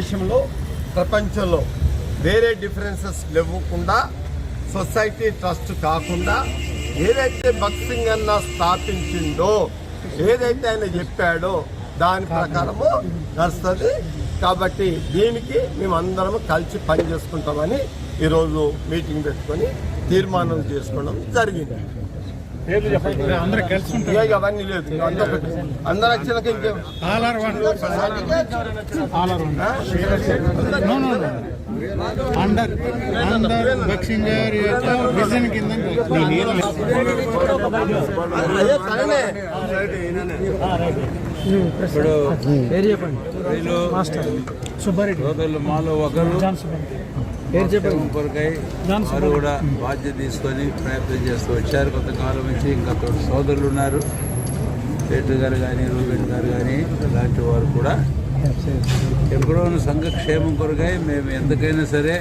దేశంలో ప్రపంచంలో వేరే డిఫరెన్సెస్ లేవకుండా సొసైటీ ట్రస్ట్ కాకుండా ఏదైతే బక్సింగ్ అన్న స్థాపించిందో ఏదైతే ఆయన చెప్పాడో దాని ప్రకారము నడుస్తుంది. కాబట్టి దీనికి మేము కలిసి పని చేసుకుంటామని ఈరోజు మీటింగ్ పెట్టుకొని తీర్మానం చేసుకోవడం జరిగింది. అవన్నీ లేదు. అందరూ వచ్చినాక ఇంకేం. అండర్ అండర్ బక్సింగ్ గారి యొక్క విజన్ కింద ఇప్పుడు వీళ్ళు మాలో ఒకరు. పేరు చెప్పండి కొరకై వారు కూడా బాధ్యత తీసుకొని ప్రయత్నం చేస్తూ వచ్చారు. కొంతకాలం నుంచి ఇంకా సోదరులు ఉన్నారు. పేటు గారు కానీ రూబెన్ గారు కానీ ఇలాంటి వారు కూడా ఎప్పుడో సంఘ క్షేమం కొరకై మేము ఎంతకైనా సరే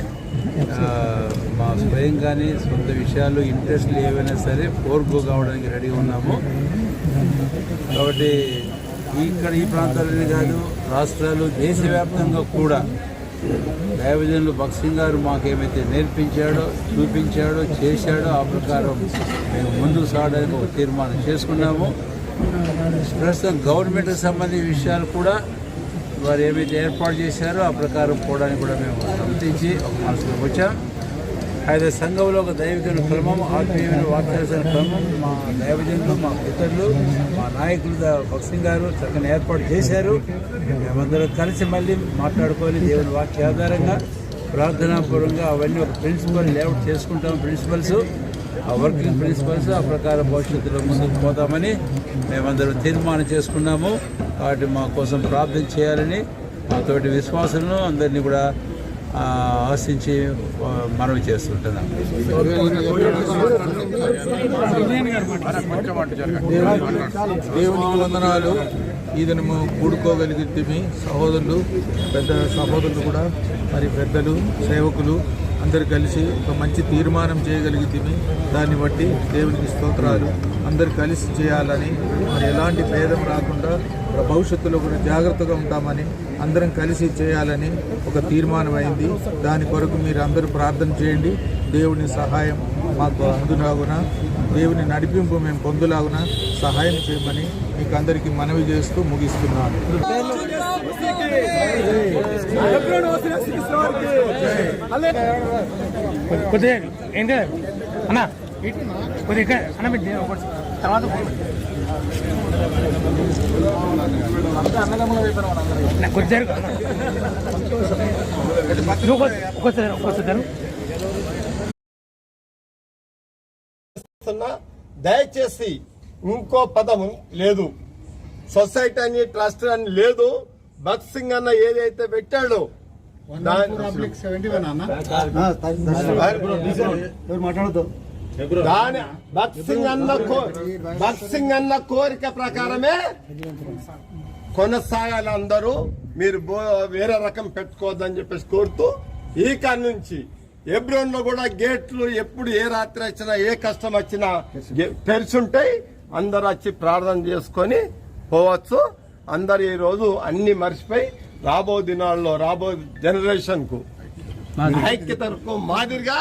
మా స్వయం కానీ సొంత విషయాలు ఇంట్రెస్ట్లు ఏవైనా సరే కోర్పు కావడానికి రెడీ ఉన్నాము. కాబట్టి ఇక్కడ ఈ ప్రాంతాలని కాదు రాష్ట్రాలు దేశవ్యాప్తంగా కూడా దైవజనులు భక్సింగ్ గారు మాకేమైతే నేర్పించాడో చూపించాడో చేశాడో ఆ ప్రకారం మేము ముందుకు సాగడానికి ఒక తీర్మానం చేసుకున్నాము. ప్రస్తుతం గవర్నమెంట్కి సంబంధించిన విషయాలు కూడా వారు ఏమైతే ఏర్పాటు చేశారో ఆ ప్రకారం పోవడానికి కూడా మేము సమ్మతించి ఒక మనసులోకి వచ్చాం. అయితే సంఘంలో ఒక దైవికమైన క్రమం ఆత్మీయమైన వాక్యాల క్రమం మా దైవజనులు మా పితరులు మా నాయకులు భక్సింగ్ గారు చక్కని ఏర్పాటు చేశారు. మేమందరం కలిసి మళ్ళీ మాట్లాడుకొని దేవుని వాక్య ఆధారంగా ప్రార్థనాపూర్వంగా అవన్నీ ఒక ప్రిన్సిపల్ లేఅవుట్ చేసుకుంటాం ప్రిన్సిపల్స్ ఆ వర్కింగ్ ప్రిన్సిపల్స్ ఆ ప్రకారం భవిష్యత్తులో ముందుకు పోతామని మేమందరం తీర్మానం చేసుకున్నాము. వాటి మా కోసం ప్రార్థన చేయాలని మా తోటి విశ్వాసులను అందరినీ కూడా ఆశించి మనవి చేస్తుంటున్నాం. దేవునికి వందనాలు. ఈ దినము కూడుకోగలిగితే సహోదరులు పెద్ద సహోదరులు కూడా మరి పెద్దలు సేవకులు అందరు కలిసి ఒక మంచి తీర్మానం చేయగలిగితే దాన్ని బట్టి దేవునికి స్తోత్రాలు. అందరు కలిసి చేయాలని మరి ఎలాంటి భేదం రాకుండా భవిష్యత్తులో కూడా జాగ్రత్తగా ఉంటామని అందరం కలిసి చేయాలని ఒక తీర్మానం అయింది. దాని కొరకు మీరు అందరూ ప్రార్థన చేయండి. దేవుని సహాయం మాకు అందులాగున దేవుని నడిపింపు మేము పొందులాగున సహాయం చేయమని మీకు అందరికీ మనవి చేస్తూ ముగిస్తున్నాను. అన్న అన్న మీరు తర్వాత జరుగు దయచేసి ఇంకో పదం లేదు. సొసైటీ అని ట్రస్ట్ అని లేదు. బక్సింగ్ అన్న ఏదైతే పెట్టాడో దాని- సెవెంటీ వన్ అన్న దాని బక్సింగ్ అన్న కో- బక్సింగ్ అన్న కోరిక ప్రకారమే కొనసాగాలి అందరూ మీరు బో- వేరే రకం పెట్టుకోవద్దని చెప్పేసి కోరుతూ ఈ కాడి నుంచి ఎబ్రోన్లో కూడా గేట్లు ఎప్పుడు ఏ రాత్రి వచ్చినా ఏ కష్టం వచ్చినా గే- తెరిచుంటాయి. అందరు వచ్చి ప్రార్థన చేసుకొని పోవచ్చు. అందరు ఈ రోజు అన్ని మర్చిపోయి రాబో దినాల్లో రాబో జనరేషన్కు ఐక్యతకు మాదిరిగా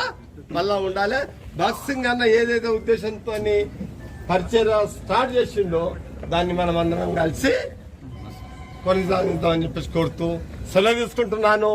మళ్ళా ఉండాలి. బాక్సింగ్ అన్న ఏదైతే ఉద్దేశంతో పరిచయం స్టార్ట్ చేసిండో దాన్ని మనం అందరం కలిసి కొనసాగుతామని చెప్పేసి కోరుతూ సెలవు తీసుకుంటున్నాను.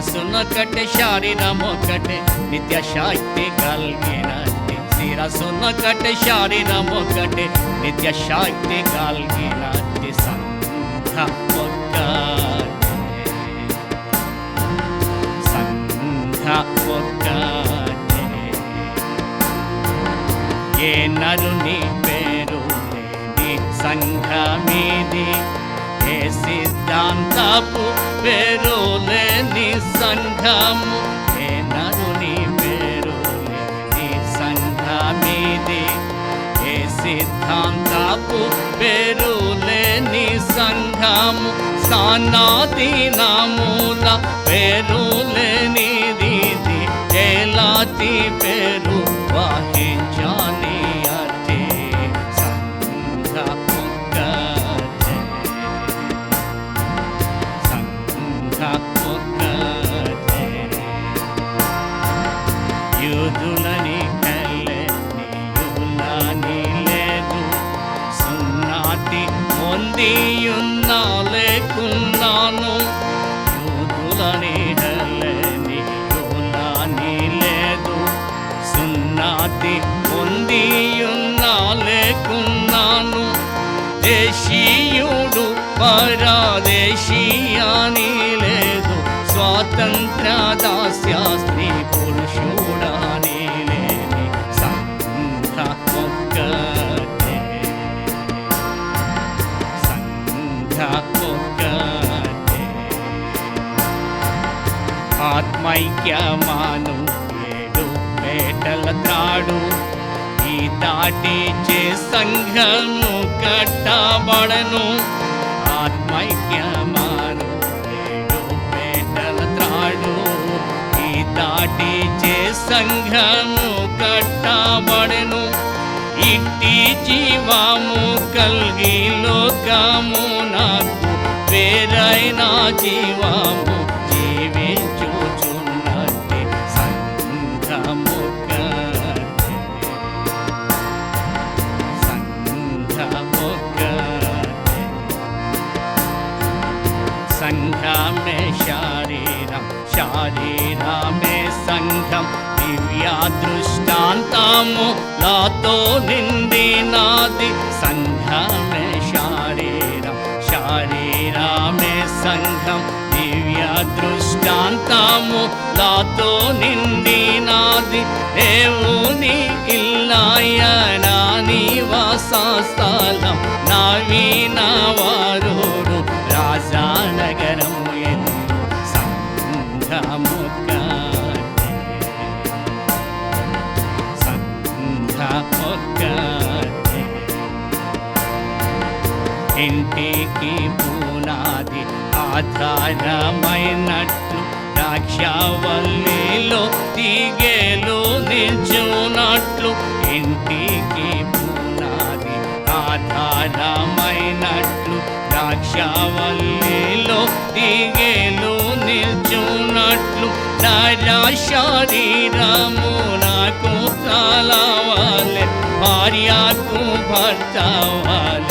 శిరసునొకటి శారీరమొకటి నిత్య శక్తి కలిగినట్టి శిరసునొకటి శారీరమొకటి నిత్య శక్తి కలిగినట్టి సంఘ సంఘ ఏ నరుని పేరు సంఘమిది ఏ సిద్ధాంతపు పేరు సంఘము ఏ నరుని పేరులేని సంఘమిది. ఏ సిద్ధాంతపు పేరులేని సంఘము సానాది నామూల పేరులేనిది ఎలాంటి పేరు పొందియున్నా లేకున్నాను యూదులని హెల్లని నీ లేదు. సున్నాతి పొందియున్నా లేకున్నాను దేశీయుడు పరాదేశీయాని లేదు. స్వాతంత్ర దాస్య స్త్రీ పురుషుడాని ఐక్యమాను ఏడు పేటల త్రాడు. ఈ దాటిచే సంఘము కట్టబడను. ఆత్మైక్యమాను ఏడు పేటల త్రాడు. ఈ దాటిచే సంఘము కట్టబడను. ఇట్టి జీవము కలిగి లోకము నాకు వేరైన జీవము సంఘమే శారీరం శారీరమే సంఘం. దివ్య దృష్టాంతము లాతో నిండినాది సంఘమే శారీరం శారీరమే సంఘం. దివ్య దృష్టాంతము లాతో నిండినాది దేవుని ఇల్లాయన ఇంటికి పునాది ఆధారమైనట్లు ద్రాక్షవల్లిలో తీగేలు నిల్చున్నట్లు ఇంటికి పునాది ఆధారమైనట్లు ద్రాక్షవల్లిలో తీగేలు నిల్చున్నట్లు నరా శరీరము నాకు తలవాలే భార్యకు భర్త వాలే.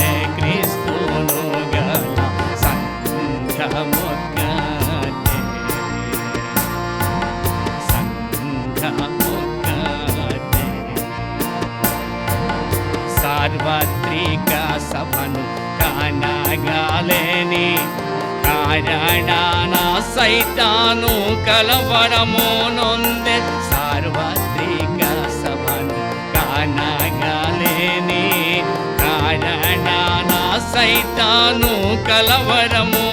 సార్వత్రిక సభను కానగాలేని కారణాన సైతాను కలవరము నొందె సార్వత్రిక సభను కానగాలేని కారణాన సైతాను కలవరము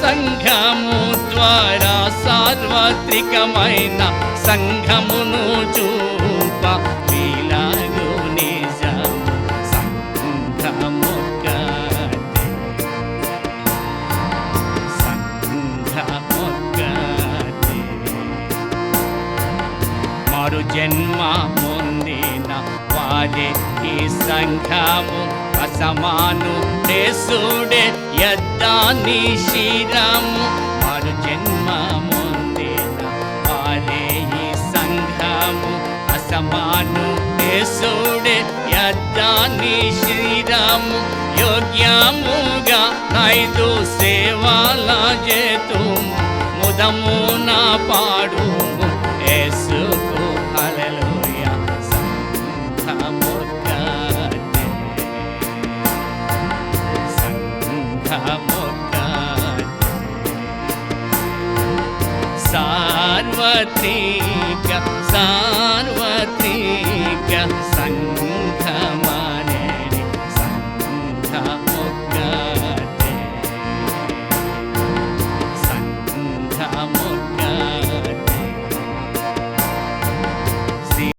సంఘము ద్వారా సార్వత్రికమైన సంఘమును చూప. వీలాగు నిజము మరు జన్మ పొందిన వారే ఈ సంఘము. అసమాను దేశుడే యద్దాని శిరము. వారు జన్మ వారే ఈ సంఘము. అసమాను దేశుడే యద్దాని శిరము. యోగ్యముగా ఐదు సేవల చేతు ముదమున పాడుము యేసుకు హల్లెలూయా కట్టే. సార్వత్రిక